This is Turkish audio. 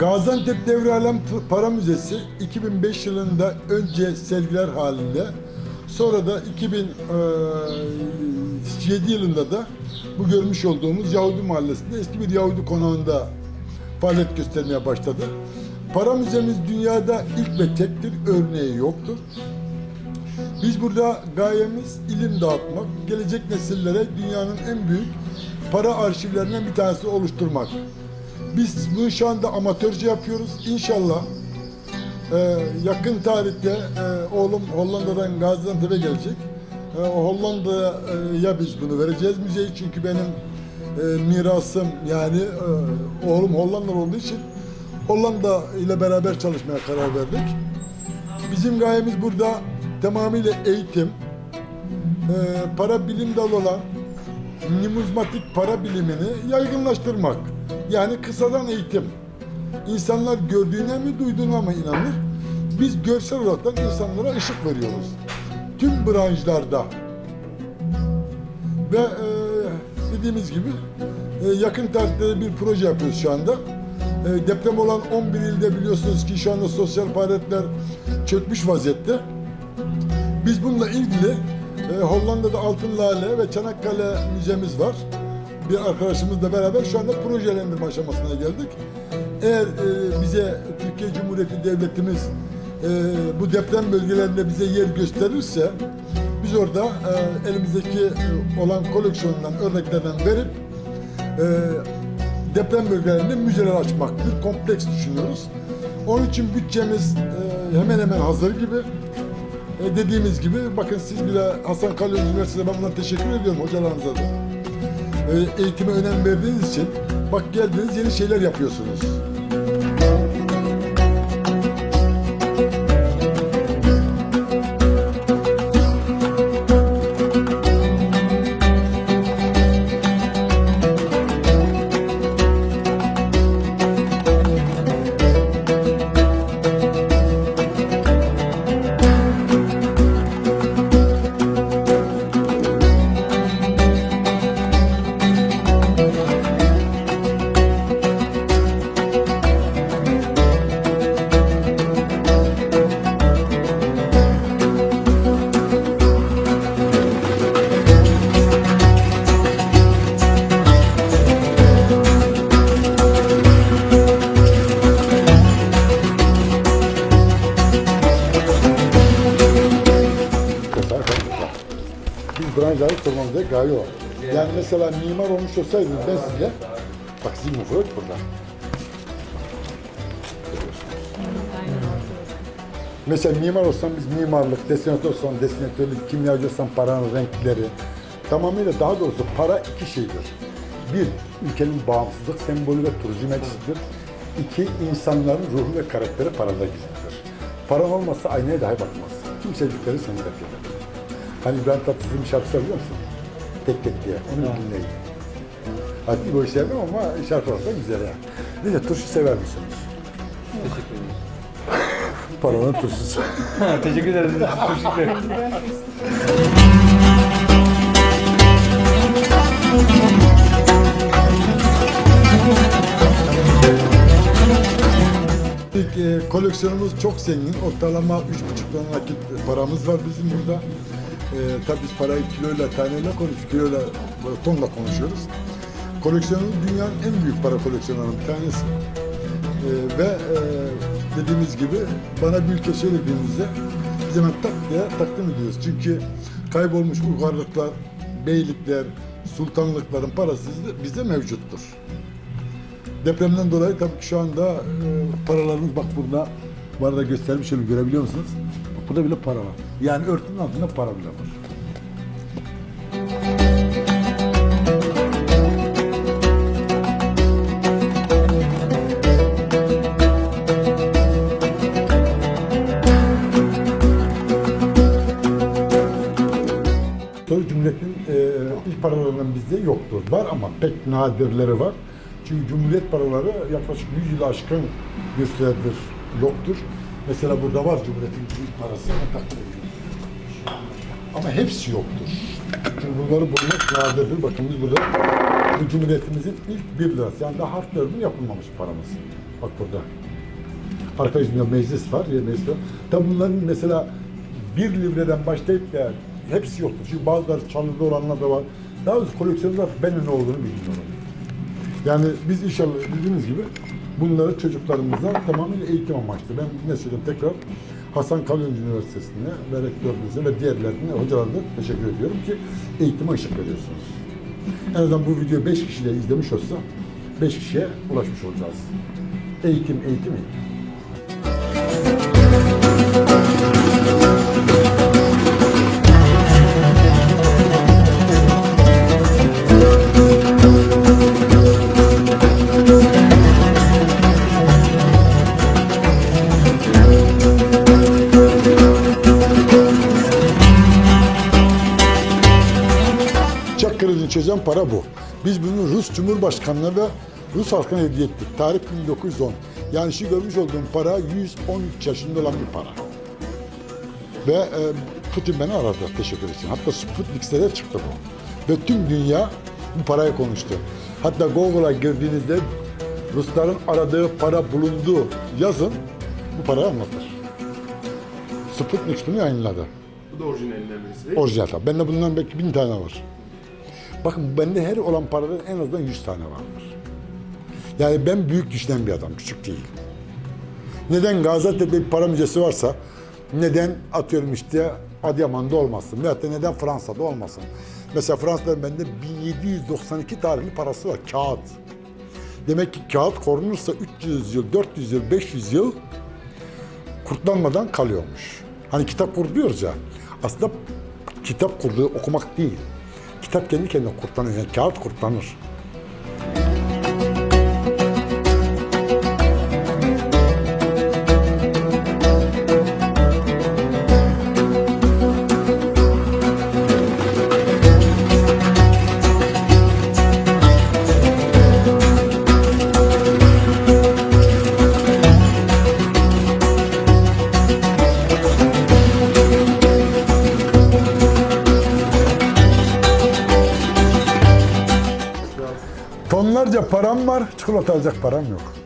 Gaziantep Devralem Para Müzesi 2005 yılında önce sergiler halinde sonra da 2007 yılında da bu görmüş olduğumuz Yahudi Mahallesi'nde eski bir Yahudi konağında faaliyet göstermeye başladı. Para müzemiz dünyada ilk ve tektir, örneği yoktur. Biz burada gayemiz ilim dağıtmak, gelecek nesillere dünyanın en büyük para arşivlerinden bir tanesi oluşturmak. Biz bunu şu anda amatörce yapıyoruz. İnşallah e, yakın tarihte e, oğlum Hollanda'dan Gaziantep'e gelecek. E, Hollanda'ya biz bunu vereceğiz müzeyi çünkü benim e, mirasım yani e, oğlum Hollandalı olduğu için Hollanda ile beraber çalışmaya karar verdik. Bizim gayemiz burada tamamıyla eğitim, e, para bilim dalı olan numizmatik para bilimini yaygınlaştırmak. Yani kısadan eğitim. İnsanlar gördüğüne mi duyduğuna mı inanır? Biz görsel olarak insanlara ışık veriyoruz. Tüm branşlarda. Ve e, dediğimiz gibi e, yakın tarihte de bir proje yapıyoruz şu anda. E, deprem olan 11 ilde biliyorsunuz ki şu anda sosyal faaliyetler çökmüş vaziyette. Biz bununla ilgili e, Hollanda'da Altın Lale ve Çanakkale Müzemiz var. Bir arkadaşımızla beraber şu anda projelendirme aşamasına geldik. Eğer e, bize Türkiye Cumhuriyeti Devletimiz e, bu deprem bölgelerinde bize yer gösterirse biz orada e, elimizdeki e, olan koleksiyondan örneklerden verip e, deprem bölgelerinde müzeler açmak bir kompleks düşünüyoruz. Onun için bütçemiz e, hemen hemen hazır gibi. E, dediğimiz gibi bakın siz bile Hasan Kalyon Üniversitesi'ne ben buna teşekkür ediyorum hocalarınıza da. Eğitime önem verdiğiniz için bak geldiniz yeni şeyler yapıyorsunuz. Biz branşları sormamıza gaye o. Yani mesela mimar olmuş olsaydınız ben size, bak sizin Freud burada. Mesela mimar olsam biz mimarlık, desenatör olsam desenatörlük, kimyacı olsam paranın renkleri. Tamamıyla daha doğrusu para iki şeydir. Bir, ülkenin bağımsızlık sembolü ve turizm elçisidir. İki, insanların ruhu ve karakteri parada gizlidir. Paran olmazsa aynaya dahi bakmaz. Tüm sevdikleri seni reddeder. Hani İbrahim Tatlıses'in bir şarkısı var biliyor musun? Tek tek diye. Onu dinleyin. Hadi bu sevmem ama şarkı olsa güzel ya. Neyse turşu sever misiniz? Teşekkür ederim. Paranın turşusu. Teşekkür ederim. Teşekkür ederim. E, koleksiyonumuz çok zengin. Ortalama 3,5 ton nakit paramız var bizim burada. E, tabii biz parayı kiloyla, taneyle konuşuyoruz, kiloyla, tonla konuşuyoruz. Koleksiyonumuz dünyanın en büyük para koleksiyonlarının tanesi. E, ve e, dediğimiz gibi bana bir ülke söylediğinizde biz hemen tak diye takdim ediyoruz. Çünkü kaybolmuş uygarlıklar, beylikler, sultanlıkların parası bizde mevcuttur. Depremden dolayı tabii ki şu anda e, paralarımız bak burada bu arada göstermiş şöyle görebiliyor musunuz? Burada bile para var. Yani örtünün altında para bile var. Soy Cumhuriyet'in e, ilk paralarından bizde yoktur. Var ama pek nadirleri var. Çünkü Cumhuriyet paraları yaklaşık 100 yılı aşkın bir süredir yoktur. Mesela burada var Cumhuriyet'in ilk parası. Ama hepsi yoktur. Çünkü bunları bulmak nadirdir. Bakın biz burada bu Cumhuriyetimizin ilk bir lirası. Yani daha harflerinin yapılmamış paramız. Bak burada. Arka yüzünde meclis var, yer meclis var. Tabi bunların mesela bir livreden başlayıp da hepsi yoktur. Çünkü bazıları çalıda olanlar da var. Daha doğrusu koleksiyonlar ben ne olduğunu bilmiyorum. Yani biz inşallah dediğimiz gibi bunları çocuklarımıza tamamıyla eğitim amaçlı. Ben ne söyleyeyim tekrar Hasan Kalyoncu Üniversitesi'ne ve rektörümüze ve diğerlerine hocalarına teşekkür ediyorum ki eğitime ışık veriyorsunuz. En azından bu videoyu 5 kişi de izlemiş olsa 5 kişiye ulaşmış olacağız. Eğitim, eğitim, eğitim. Çözen para bu. Biz bunu Rus Cumhurbaşkanı'na ve Rus halkına hediye ettik. Tarih 1910. Yani şu görmüş olduğum para 113 yaşında olan bir para. Ve e, Putin beni aradı teşekkür için. Hatta Sputnik'te de çıktı bu. Ve tüm dünya bu parayı konuştu. Hatta Google'a girdiğinizde Rusların aradığı para bulundu yazın bu parayı anlatır. Sputnik bunu yayınladı. Bu da orijinalinden birisi değil mi? Orijinal tabi. Bende bundan belki bin tane var. Bakın bende her olan paradan en azından yüz tane vardır. Yani ben büyük düşünen bir adam, küçük değil. Neden Gaziantep'te bir para müzesi varsa, neden atıyorum işte Adıyaman'da olmasın veyahut da neden Fransa'da olmasın. Mesela Fransa'da bende 1792 tarihli parası var, kağıt. Demek ki kağıt korunursa 300 yıl, 400 yıl, 500 yıl kurtlanmadan kalıyormuş. Hani kitap kur diyoruz ya. Aslında kitap kurduğu okumak değil. Kitap kendi kendine kurtlanıyor. Yani kağıt kurtlanır. Param var, çikolata alacak param yok.